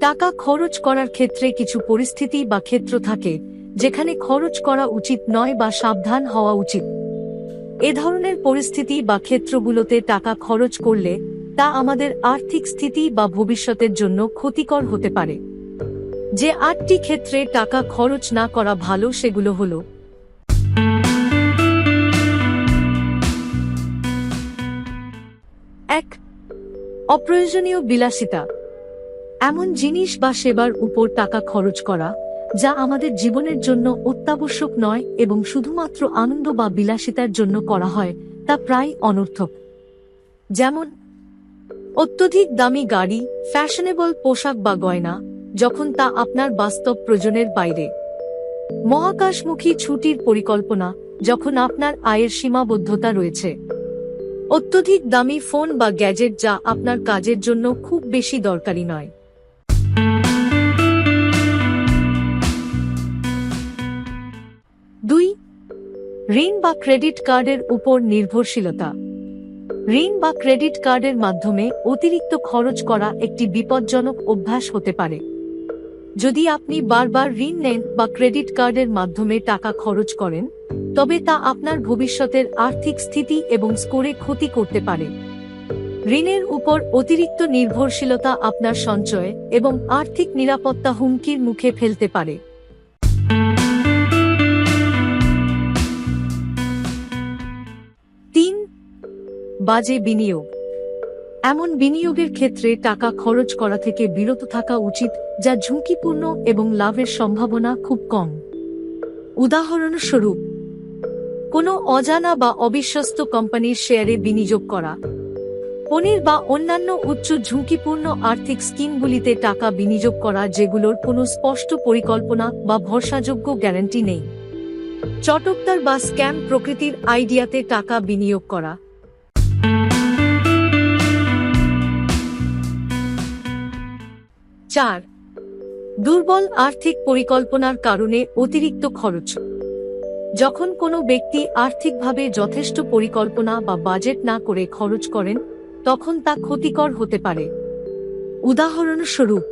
টাকা খরচ করার ক্ষেত্রে কিছু পরিস্থিতি বা ক্ষেত্র থাকে যেখানে খরচ করা উচিত নয় বা সাবধান হওয়া উচিত। এ ধরনের পরিস্থিতি বা ক্ষেত্রগুলোতে টাকা খরচ করলে তা আমাদের আর্থিক স্থিতি বা ভবিষ্যতের জন্য ক্ষতিকর হতে পারে। যে আটটি ক্ষেত্রে টাকা খরচ না করা ভালো সেগুলো হলো অপ্রয়োজনীয় বিলাসিতা। এমন জিনিস বা সেবার উপর টাকা খরচ করা, যা আমাদের জীবনের জন্য অত্যাবশ্যক নয় এবং শুধুমাত্র আনন্দ বা বিলাসিতার জন্য করা হয়, তা প্রায় অনর্থক। যেমন, অত্যধিক দামি গাড়ি, ফ্যাশনেবল পোশাক বা গয়না, যখন তা আপনার বাস্তব প্রয়োজনের বাইরে। মহাকাশমুখী ছুটির পরিকল্পনা, যখন আপনার আয়ের সীমাবদ্ধতা রয়েছে। অত্যধিক দামি ফোন বা গ্যাজেট যা আপনার কাজের জন্য খুব বেশি দরকারি নয়। দুই, ঋণ বা ক্রেডিট কার্ডের উপর নির্ভরশীলতা। ঋণ বা ক্রেডিট কার্ডের মাধ্যমে অতিরিক্ত খরচ করা একটি বিপজ্জনক অভ্যাস হতে পারে। যদি আপনি বারবার ঋণ নেন বা ক্রেডিট কার্ডের মাধ্যমে টাকা খরচ করেন, তবে তা আপনার ভবিষ্যতের আর্থিক স্থিতি এবং স্কোরে ক্ষতি করতে পারে। ঋণের উপর অতিরিক্ত নির্ভরশীলতা আপনার সঞ্চয় এবং আর্থিক নিরাপত্তা হুমকির মুখে ফেলতে পারে। তিন, বাজে বিনিয়োগ। এমন বিনিয়োগের ক্ষেত্রে টাকা খরচ করা থেকে বিরত থাকা উচিত, যা ঝুঁকিপূর্ণ এবং লাভের সম্ভাবনা খুব কম। উদাহরণস্বরূপ, কোনো অজানা বা অবিশ্বস্ত কোম্পানির শেয়ারে বিনিয়োগ করা। পনির বা অন্যান্য উচ্চ ঝুঁকিপূর্ণ আর্থিক স্কিমগুলিতে টাকা বিনিয়োগ করা, যেগুলোর কোনো স্পষ্ট পরিকল্পনা বা ভরসাযোগ্য গ্যারান্টি নেই। চটকদার বা স্ক্যাম প্রকৃতির আইডিয়াতে টাকা বিনিয়োগ করা। চার, দুর্বল আর্থিক পরিকল্পনার কারণে অতিরিক্ত খরচ। যখন কোনো ব্যক্তি আর্থিকভাবে যথেষ্ট পরিকল্পনা বা বাজেট না করে খরচ করেন, তখন তা ক্ষতিকর হতে পারে। উদাহরণস্বরূপ,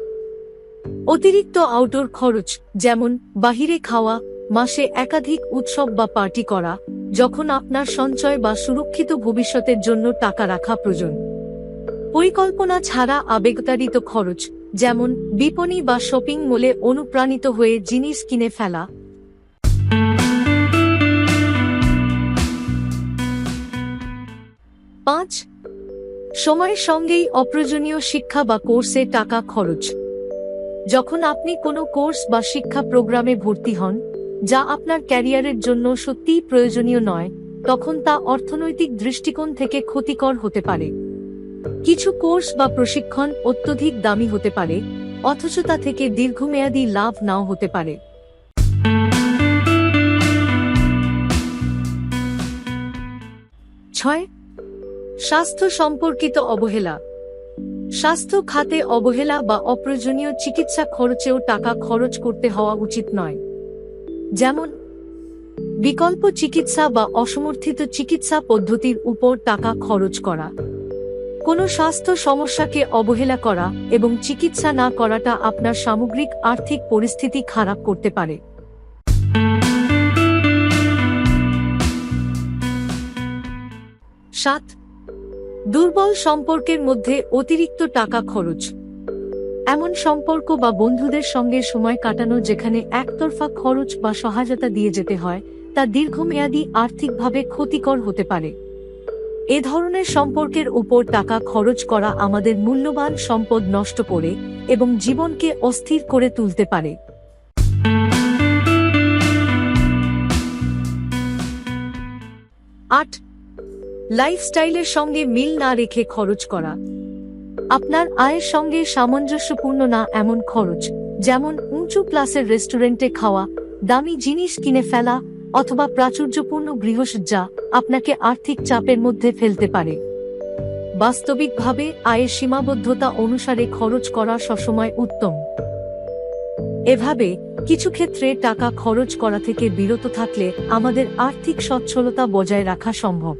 অতিরিক্ত আউটডোর খরচ, যেমন বাহিরে খাওয়া, মাসে একাধিক উৎসব বা পার্টি করা, যখন আপনার সঞ্চয় বা সুরক্ষিত ভবিষ্যতের জন্য টাকা রাখা প্রয়োজন। পরিকল্পনা ছাড়া আবেগতাড়িত খরচ যেমন, বিপণী বা শপিং মলে অনুপ্রাণিত হয়ে জিনিস কিনে ফেলা। পাঁচ, সময়ের সঙ্গেই অপ্রয়োজনীয় শিক্ষা বা কোর্সে টাকা খরচ। যখন আপনি কোনো কোর্স বা শিক্ষা প্রোগ্রামে ভর্তি হন, যা আপনার ক্যারিয়ারের জন্য সত্যিই প্রয়োজনীয় নয়, তখন তা অর্থনৈতিক দৃষ্টিকোণ থেকে ক্ষতিকর হতে পারে। কিছু কোর্স বা প্রশিক্ষণ অত্যধিক দামি হতে পারে, অথচ তা থেকে দীর্ঘমেয়াদী লাভ নাও হতে পারে। ছয়, স্বাস্থ্য সম্পর্কিত অবহেলা। স্বাস্থ্য খাতে অবহেলা বা অপ্রয়োজনীয় চিকিৎসা খরচেও টাকা খরচ করতে হওয়া উচিত নয়। যেমন, বিকল্প চিকিৎসা বা অসমর্থিত চিকিৎসা পদ্ধতির উপর টাকা খরচ করা। কোনো স্বাস্থ্য সমস্যাকে অবহেলা করা এবং চিকিৎসা না করাটা আপনার সামগ্রিক আর্থিক পরিস্থিতি খারাপ করতে পারে। সাত, দুর্বল সম্পর্কের মধ্যে অতিরিক্ত টাকা খরচ। এমন সম্পর্ক বা বন্ধুদের সঙ্গে সময় কাটানো যেখানে একতরফা খরচ বা সহায়তা দিয়ে যেতে হয়, তা দীর্ঘমেয়াদী আর্থিকভাবে ক্ষতিকর হতে পারে। এ ধরনের সম্পর্কের উপর টাকা খরচ করা আমাদের মূল্যবান সম্পদ নষ্ট করে এবং জীবনকে অস্থির করে তুলতে পারে। আট, লাইফস্টাইলের সঙ্গে মিল না রেখে খরচ করা। আপনার আয়ের সঙ্গে সামঞ্জস্যপূর্ণ না এমন খরচ, যেমন উঁচু ক্লাসের রেস্টুরেন্টে খাওয়া, দামি জিনিস কিনে ফেলা অথবা প্রাচুর্যপূর্ণ গৃহসজ্জা আপনাকে আর্থিক চাপের মধ্যে ফেলতে পারে। বাস্তবিকভাবে, আয়ের সীমাবদ্ধতা অনুসারে খরচ করা সবসময় উত্তম। এভাবে, কিছু ক্ষেত্রে টাকা খরচ করা থেকে বিরত থাকলে আমাদের আর্থিক সচ্ছলতা বজায় রাখা সম্ভব।